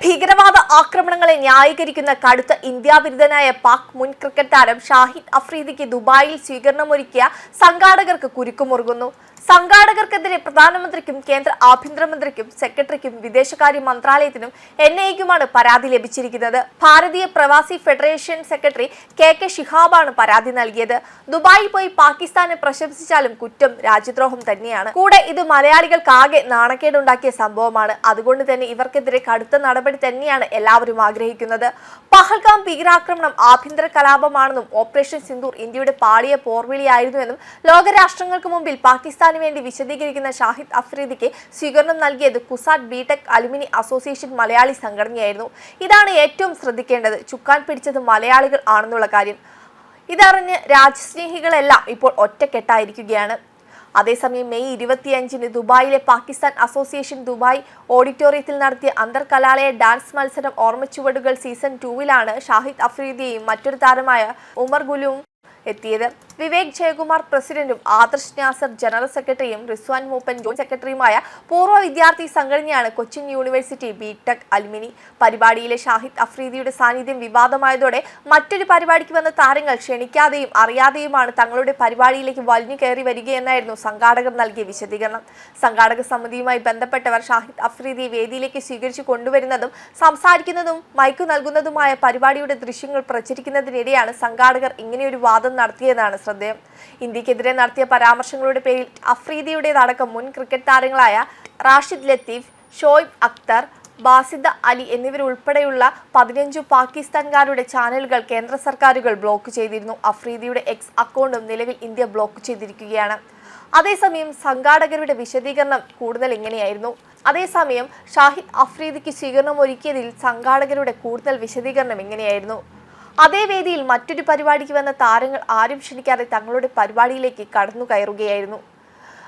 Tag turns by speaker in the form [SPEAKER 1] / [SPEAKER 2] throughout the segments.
[SPEAKER 1] ഭീകരവാദ ആക്രമണങ്ങളെ ന്യായീകരിക്കുന്ന കടുത്ത ഇന്ത്യാവിരുദ്ധനായ പാക് മുൻ ക്രിക്കറ്റ് താരം ഷാഹിദ് അഫ്രീദിക്ക് ദുബായിൽ സ്വീകരണമൊരുക്കിയ സംഘാടകർക്ക് കുരുക്കുമുറുകുന്നു സംഘാടകർക്കെതിരെ പ്രധാനമന്ത്രിക്കും കേന്ദ്ര ആഭ്യന്തരമന്ത്രിക്കും സെക്രട്ടറിക്കും വിദേശകാര്യ മന്ത്രാലയത്തിനും എൻ ഐക്കുമാണ് പരാതി ലഭിച്ചിരിക്കുന്നത്. Bharatiya Pravasi federation secretary K K ഷിഹാബാണ് പരാതി നൽകിയത്. ദുബായിൽ പോയി പാകിസ്ഥാനെ പ്രശംസിച്ചാലും കുറ്റം രാജ്യദ്രോഹം തന്നെയാണ്. കൂടെ ഇത് മലയാളികൾക്കാകെ നാണക്കേടുണ്ടാക്കിയ സംഭവമാണ്. അതുകൊണ്ട് തന്നെ ഇവർക്കെതിരെ കടുത്ത നടപടി തന്നെയാണ് എല്ലാവരും ആഗ്രഹിക്കുന്നത്. പഹൽഗാം ഭീകരാക്രമണം ആഭ്യന്തര കലാപമാണെന്നും ഓപ്പറേഷൻ സിന്ദൂർ ഇന്ത്യയുടെ പാളിയ പോർവിളിയായിരുന്നുവെന്നും ലോകരാഷ്ട്രങ്ങൾക്ക് മുമ്പിൽ പാകിസ്ഥാന് വേണ്ടി വിശദീകരിക്കുന്ന ഷാഹിദ് അഫ്രീദിക്ക് സ്വീകരണം നൽകിയത് CUSAT BTech alumni association Malayali സംഘടനയായിരുന്നു. ഇതാണ് ഏറ്റവും ശ്രദ്ധിക്കേണ്ടത്. ചുക്കാൻ പിടിച്ചത് മലയാളികൾ ആണെന്നുള്ള കാര്യം. ഇതറിഞ്ഞ് രാജ്യസ്നേഹികളെല്ലാം ഇപ്പോൾ ഒറ്റക്കെട്ടായിരിക്കുകയാണ്. അതേസമയം മെയ് ഇരുപത്തിയഞ്ചിന് ദുബായിലെ പാകിസ്ഥാൻ അസോസിയേഷൻ ദുബായ് ഓഡിറ്റോറിയത്തിൽ നടത്തിയ അന്തർ കലാലയ ഡാൻസ് മത്സരം ഓർമ്മച്ചുവടുകൾ സീസൺ ടൂവിലാണ് ഷാഹിദ് അഫ്രീദിയെയും മറ്റൊരു താരമായ ഉമർ ഗുലുവും എത്തിയത്. വിവേക് ജയകുമാർ പ്രസിഡന്റും ആദർശ് നാസർ ജനറൽ സെക്രട്ടറിയും റിസ്വാൻ മൂപ്പൻ ജോയിന്റ് സെക്രട്ടറിയുമായ പൂർവ വിദ്യാർത്ഥി സംഘടനയാണ് Cochin university B Tech alumni പരിപാടിയിലെ Shahid അഫ്രീദിയുടെ സാന്നിധ്യം വിവാദമായതോടെ മറ്റൊരു പരിപാടിക്ക് വന്ന താരങ്ങൾ ക്ഷണിക്കാതെയും അറിയാതെയുമാണ് തങ്ങളുടെ പരിപാടിയിലേക്ക് വലിഞ്ഞു കയറി വരികയെന്നായിരുന്നു സംഘാടകർ നൽകിയ വിശദീകരണം. സംഘാടക സമിതിയുമായി ബന്ധപ്പെട്ടവർ ഷാഹിദ് അഫ്രീദിയെ വേദിയിലേക്ക് സ്വീകരിച്ചു കൊണ്ടുവരുന്നതും സംസാരിക്കുന്നതും മൈക്ക് നൽകുന്നതുമായ പരിപാടിയുടെ ദൃശ്യങ്ങൾ പ്രചരിക്കുന്നതിനിടെയാണ് സംഘാടകർ ഇങ്ങനെയൊരു വാദം നടത്തിയതാണ് ശ്രദ്ധേയം. ഇന്ത്യക്കെതിരെ നടത്തിയ പരാമർശങ്ങളുടെ പേരിൽ അഫ്രീദിയുടേതടക്കം മുൻ ക്രിക്കറ്റ് താരങ്ങളായ റാഷിദ് ലത്തീഫ് ഷോയിബ് അക്തർ ബാസിദ് അലി എന്നിവരുൾപ്പെടെയുള്ള പതിനഞ്ചു പാകിസ്ഥാൻകാരുടെ ചാനലുകൾ കേന്ദ്ര സർക്കാരുകൾ ബ്ലോക്ക് ചെയ്തിരുന്നു. അഫ്രീദിയുടെ എക്സ് അക്കൗണ്ടും നിലവിൽ ഇന്ത്യ ബ്ലോക്ക് ചെയ്തിരിക്കുകയാണ്. അതേസമയം സംഘാടകരുടെ വിശദീകരണം കൂടുതൽ എങ്ങനെയായിരുന്നു അതേസമയം ഷാഹിദ് അഫ്രീദിക്ക് സ്വീകരണം ഒരുക്കിയതിൽ സംഘാടകരുടെ കൂടുതൽ വിശദീകരണം ഇങ്ങനെയായിരുന്നു. അതേ വേദിയിൽ മറ്റൊരു പരിപാടിക്ക് വന്ന താരങ്ങൾ ആരും ക്ഷണിക്കാതെ തങ്ങളുടെ പരിപാടിയിലേക്ക് കടന്നു കയറുകയായിരുന്നു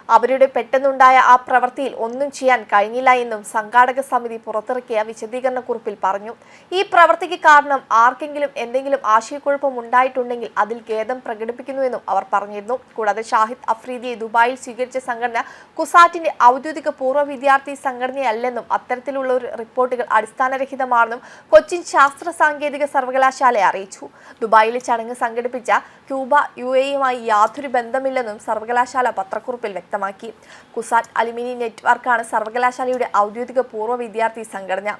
[SPEAKER 1] അവരുടെ പെട്ടെന്നുണ്ടായ ആ പ്രവൃത്തിയിൽ ഒന്നും ചെയ്യാൻ കഴിഞ്ഞില്ല എന്നും സംഘാടക സമിതി പുറത്തിറക്കിയ വിശദീകരണ കുറിപ്പിൽ പറഞ്ഞു. ഈ പ്രവൃത്തിക്ക് കാരണം ആർക്കെങ്കിലും എന്തെങ്കിലും ആശയക്കുഴപ്പം ഉണ്ടായിട്ടുണ്ടെങ്കിൽ അതിൽ ഖേദം പ്രകടിപ്പിക്കുന്നുവെന്നും അവർ പറഞ്ഞിരുന്നു. കൂടാതെ ഷാഹിദ് അഫ്രീദിയെ ദുബായിൽ സ്വീകരിച്ച സംഘടന കുസാറ്റിന്റെ ഔദ്യോഗിക പൂർവ വിദ്യാർത്ഥി സംഘടനയല്ലെന്നും അത്തരത്തിലുള്ള ഒരു റിപ്പോർട്ടുകൾ അടിസ്ഥാനരഹിതമാണെന്നും കൊച്ചിൻ ശാസ്ത്ര സാങ്കേതിക സർവകലാശാല അറിയിച്ചു. ദുബായിലെ ചടങ്ങ് സംഘടിപ്പിച്ച ക്യൂബ യു എയുമായി യാതൊരു ബന്ധമില്ലെന്നും സർവകലാശാല പത്രക്കുറിപ്പിൽ വ്യക്തമാക്കി. കുസാറ്റ് അലുമിനി നെറ്റ്വർക്കാണ് സർവകലാശാലയുടെ ഔദ്യോഗിക പൂർവ വിദ്യാർത്ഥി സംഘടന.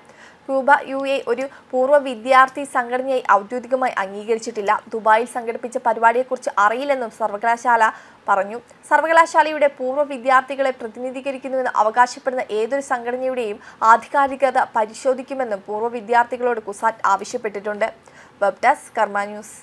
[SPEAKER 1] ക്യൂബ യു എ ഒരു പൂർവ വിദ്യാർത്ഥി സംഘടനയായി ഔദ്യോഗികമായി അംഗീകരിച്ചിട്ടില്ല. ദുബായിൽ സംഘടിപ്പിച്ച പരിപാടിയെക്കുറിച്ച് അറിയില്ലെന്നും സർവകലാശാല പറഞ്ഞു. സർവകലാശാലയുടെ പൂർവ വിദ്യാർത്ഥികളെ പ്രതിനിധീകരിക്കുന്നുവെന്ന് അവകാശപ്പെടുന്ന ഏതൊരു സംഘടനയുടെയും ആധികാരികത പരിശോധിക്കുമെന്നും പൂർവ വിദ്യാർത്ഥികളോട് കുസാറ്റ് ആവശ്യപ്പെട്ടിട്ടുണ്ട്. Web desk Karma news.